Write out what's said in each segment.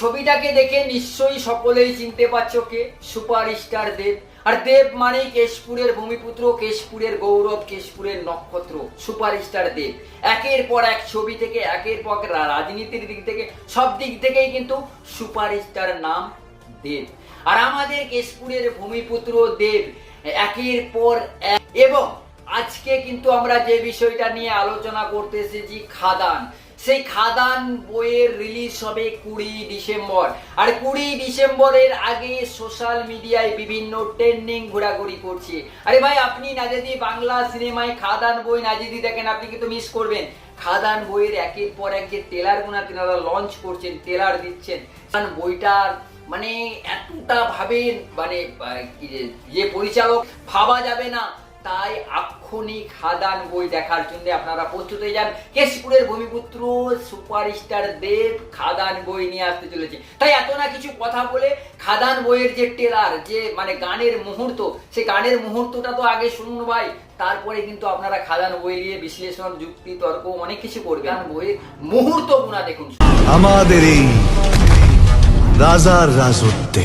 ছবিটাকে দেখে নিশ্চয়ই সকলেই চিনতে পারছ কে? সুপারস্টার দেব। আর দেব মানে কেশপুরের ভূমিপুত্র, কেশপুরের গৌরব, কেশপুরের নক্ষত্র, সুপারস্টার দেব। একের পর এক ছবি থেকে, একের পর রাজনীতির দিক থেকে, সব দিক থেকেই কিন্তু সুপারস্টার নাম দেব। আর আমাদের কেশপুরের ভূমিপুত্র দেব, একের পর এক। এবং আজকে কিন্তু আমরা যে বিষয়টা নিয়ে আলোচনা করতে এসেছি, খাদান। সেই খাদান বইয়ের রিলিজ হবে কুড়ি ডিসেম্বর। আর কুড়ি ডিসেম্বরের আগে সোশ্যাল মিডিয়ায় বিভিন্ন ট্রেন্ডিং ঘোরাঘুরি করছে। আরে ভাই, আপনি না যদি বাংলা সিনেমায় খাদান বই না যদি দেখেন, আপনি কিন্তু মিস করবেন। খাদান বইয়ের একের পর এক যে টেলার গুনা তেনারা লঞ্চ করছেন টেলার দিচ্ছেন। খাদান বইটার মানে এতটা ভাবে মানে যে পরিচালক, ভাবা যাবে না। তাই আক্ষণিক খাদান বই দেখার জন্য আপনারা প্রস্তুত হয়ে যান। কেশপুরের ভূমিপুত্র, সুপারস্টার দেব খাদান বই নিয়ে আসতে চলেছে। তাই এত না কিছু কথা বলে খাদান বইয়ের যে টেলার যে মানে গানের মুহূর্ত, সে গানের মুহূর্তটা তো আগে শুনুন ভাই। তারপরে কিন্তু আপনারা খাদান বই নিয়ে বিশ্লেষণ, যুক্তি, তর্ক অনেক কিছু করবেন। বইয়ের মুহূর্ত গুণা দেখুন। আমাদের এই রাজার রাজত্বে।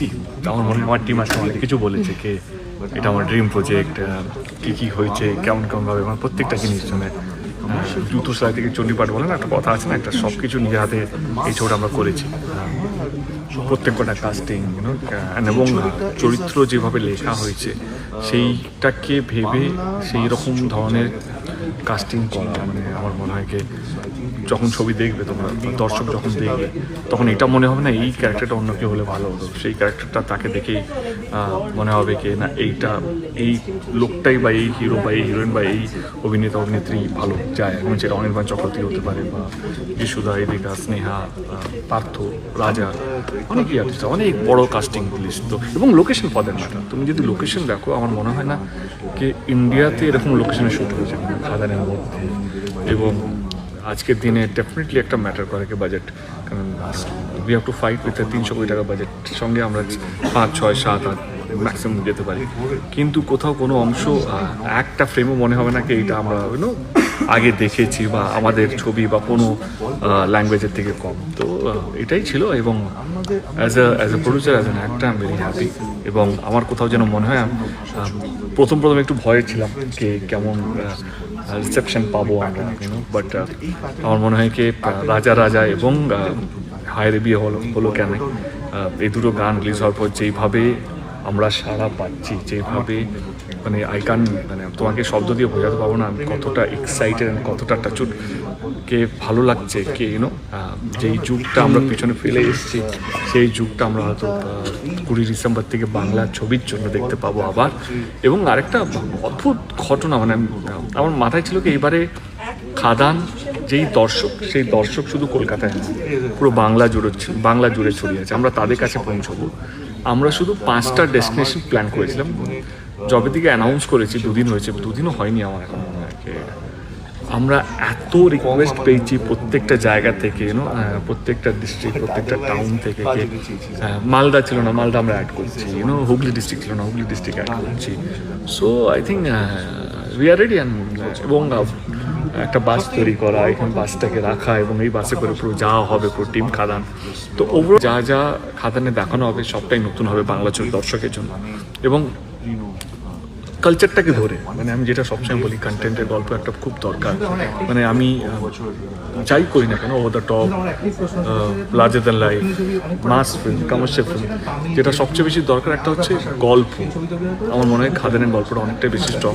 সি আমার মনে আমার টিম আজকে অনেক কিছু বলেছে কে এটা আমার ড্রিম প্রজেক্ট কি কি হয়েছে, কেমন কেমন ভাবে আমার প্রত্যেকটা জিনিস মানে জুতো সেলাই থেকে চণ্ডীপাঠ বলে না, একটা কথা আছে না, একটা সব কিছু নিজে হাতে এই ছবিটা আমরা করেছি। প্রত্যেক কটা কাস্টিং এবং চরিত্র যেভাবে লেখা হয়েছে, সেইটাকে ভেবে সেই রকম ধরনের কাস্টিং করা মানে আমার মনে হয় কি যখন ছবি দেখবে তোমরা, দর্শক যখন দেখবে, তখন এটা মনে হবে না, এই ক্যারেক্টারটা অন্য কেউ হলে ভালো হতো। সেই ক্যারেক্টারটা তাকে দেখেই মনে হবে কি না, এইটা, এই লোকটাই বা এই হিরো বা এই হিরোইন বা এই অভিনেতা, অভিনেত্রী ভালো যায়। এবং সেটা অনির্বাণ চক্রবর্তী হতে পারে বা যশুদা এদিকা, স্নেহা পার্থ, রাজা, অনেকই আর্টিস্ট অনেক বড় কাস্টিং লিস্ট তো। এবং লোকেশন পদের ম্যাটার তুমি যদি লোকেশন দেখো, আমার মনে হয় না কি ইন্ডিয়াতে এরকম লোকেশনে শুট হয়েছে খাদানের মধ্যে। এবং আজকের দিনে ডেফিনেটলি একটা ম্যাটার করে কি বাজেট কারণ we have to fight with তিনশো কোটি টাকা বাজেট সঙ্গে আমরা পাঁচ ছয় সাত আট ম্যাক্সিমাম যেতে পারি। কিন্তু কোথাও কোনো অংশ একটা ফ্রেমও মনে হবে না কি এইটা আমরা ইউনো আগে দেখেছি বা আমাদের ছবি বা কোনো ল্যাঙ্গুয়েজের থেকে কম। তো এটাই ছিল এবং as a as a producer as an actor I am very happy এবং আমার কোথাও যেন মনে হয় আম, আম, প্রথম প্রথম একটু ভয়ে ছিলাম যে কেমন রিসেপশন পাবো আমরা বাট আমার মনে হয় কি রাজা রাজা এবং হায়রে বিয়ে হলো হলো কেন? এই দুটো গান রিলিজ হওয়ার পর যেইভাবে আমরা সারা পাচ্ছি যেভাবে মানে আইকান মানে তোমাকে শব্দ দিয়ে বোঝাতে পারব না আমি কতটা এক্সাইটেড কতটা টাচুট কে ভালো লাগছে, কে ইউনো যেই যুগটা আমরা পিছনে ফেলে এসেছি, সেই যুগটা আমরা হয়তো কুড়ি ডিসেম্বর থেকে বাংলা ছবির জন্য দেখতে পাবো আবার। এবং আরেকটা অদ্ভুত ঘটনা মানে আমি- আমার মাথায় ছিল কি এবারে খাদান, যেই দর্শক, সেই দর্শক শুধু কলকাতায় না, পুরো বাংলা জুড়ে বাংলা জুড়ে ছড়িয়ে আছে। আমরা তাদের কাছে পৌঁছবো। আমরা শুধু পাঁচটা ডেস্টিনেশন প্ল্যান করেছিলাম। যবে থেকে অ্যানাউন্স করেছি, দুদিন হয়েছে, দুদিনও হয়নি আমার এখন মনে হয় আমরা এত রিকোয়েস্ট পেয়েছি প্রত্যেকটা জায়গা থেকে ইউনো প্রত্যেকটা ডিস্ট্রিক্ট প্রত্যেকটা টাউন থেকে মালদা ছিল না, মালদা আমরা অ্যাড করছি ইউনো হুগলি ডিস্ট্রিক্ট ছিল না, হুগলি ডিস্ট্রিক্ট অ্যাড করছি। So I think we are ready এবং একটা বাস তৈরি করা, এখানে বাসটাকে রাখা এবং এই বাসে করে পুরো যাওয়া হবে, পুরো টিম খাদান। তো ওভার যা যা খাদানে দেখানো হবে, সবটাই নতুন হবে বাংলা ছবি দর্শকের জন্য। এবং কালচারটাকে ধরে? মানে আমি যেটা সবসময় বলি কন্টেন্টের গল্প একটা খুব দরকার। মানে আমি যাই করি না কেন over the top larger than life mass film commercial film যেটা সবচেয়ে বেশি দরকার একটা হচ্ছে গল্প। আমার মনে হয় খাদানের গল্পটা অনেকটাই বেশি স্ট্রং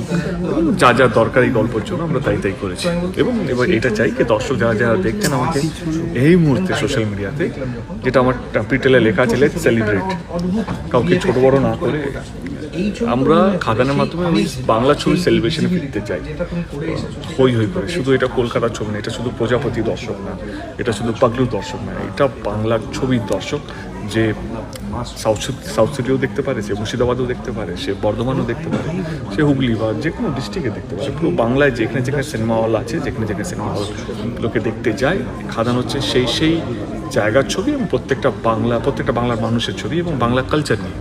যা যা দরকার এই গল্পের জন্য আমরা তাই তাই করেছি। এবং এবার এটা চাই যে দর্শক যারা যারা দেখছেন আমাকে, এই মুহূর্তে সোশ্যাল মিডিয়াতে যেটা আমার পিটেলে লেখা আছে সেলিব্রেট কাউকে ছোট বড় না করে আমরা খাদানের মাধ্যমে বাংলা ছবি সেলিব্রেশনে ফিরতে চাই। হই হই করে শুধু এটা কলকাতার ছবি না এটা শুধু প্রজাপতি দর্শক না এটা শুধু পাগলু দর্শক না এটা বাংলার ছবির দর্শক যে সাউথ সাউথ সিটিও দেখতে পারে সে মুর্শিদাবাদও দেখতে পারে সে বর্ধমানও দেখতে পারে সে হুগলি বা যে কোনো ডিস্ট্রিক্টে দেখতে পারে। পুরো বাংলায় যেখানে যেখানে সিনেমা হল আছে যেখানে যেখানে সিনেমা হল লোকে দেখতে যায় খাদান হচ্ছে সেই সেই জায়গার ছবি এবং প্রত্যেকটা বাংলা প্রত্যেকটা বাংলার মানুষের ছবি এবং বাংলা কালচার নিয়ে।